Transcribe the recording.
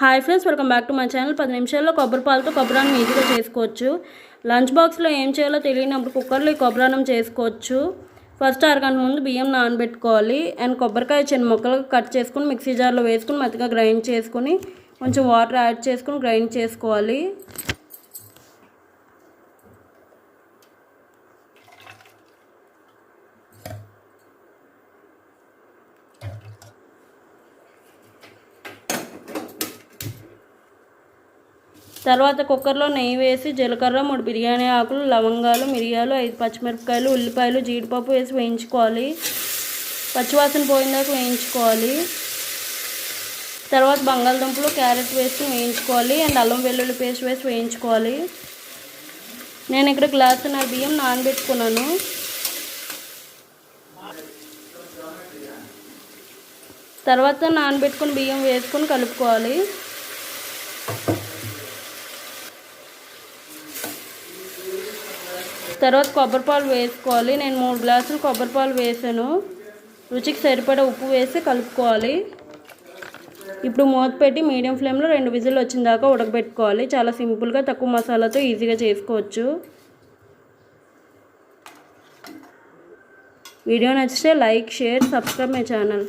Hi friends welcome back to my channel. పది నిమిషాల్లో కొబ్బరి పాలతో కొబ్బరాన్నం ఈజీగా చేసుకోవచ్చు. లంచ్ బాక్స్లో ఏం చేయాలో తెలియనప్పుడు కుక్కర్లో ఈ కొబ్బరాన్నం చేసుకోవచ్చు. ఫస్ట్ అరగంట ముందు బియ్యం నానబెట్టుకోవాలి. అండ్ కొబ్బరికాయ చిన్న ముక్కలుగా కట్ చేసుకుని మిక్సీ జార్లో వేసుకుని మెత్తగా గ్రైండ్ చేసుకుని కొంచెం వాటర్ యాడ్ చేసుకుని గ్రైండ్ చేసుకోవాలి. తర్వాత కుక్కర్లో నెయ్యి వేసి జీలకర్ర మూడు బిర్యానీ ఆకులు లవంగాలు మిరియాలు ఐదు పచ్చిమిరపకాయలు ఉల్లిపాయలు జీడిపప్పు వేసి వేయించుకోవాలి. పచ్చివాసన పోయిందాక వేయించుకోవాలి. తర్వాత బంగాళదుంపలు క్యారెట్ వేసి వేయించుకోవాలి. అండ్ అల్లం వెల్లుల్లి పేస్ట్ వేసి వేయించుకోవాలి. నేను ఇక్కడ గ్లాస్ నా బియ్యం నానబెట్టుకున్నాను. తర్వాత నానబెట్టుకుని బియ్యం వేసుకొని కలుపుకోవాలి. తర్వాత కొబ్బరి పాలు వేసుకోవాలి. నేను మూడు గ్లాసులు కొబ్బరి పాలు వేసాను. రుచికి సరిపడా ఉప్పు వేసి కలుపుకోవాలి. ఇప్పుడు మూత పెట్టి మీడియం ఫ్లేమ్లో రెండు విజిల్ వచ్చిన దాకా ఉడకబెట్టుకోవాలి. చాలా సింపుల్గా తక్కువ మసాలాతో ఈజీగా చేసుకోవచ్చు. వీడియో నచ్చితే like share subscribe my channel.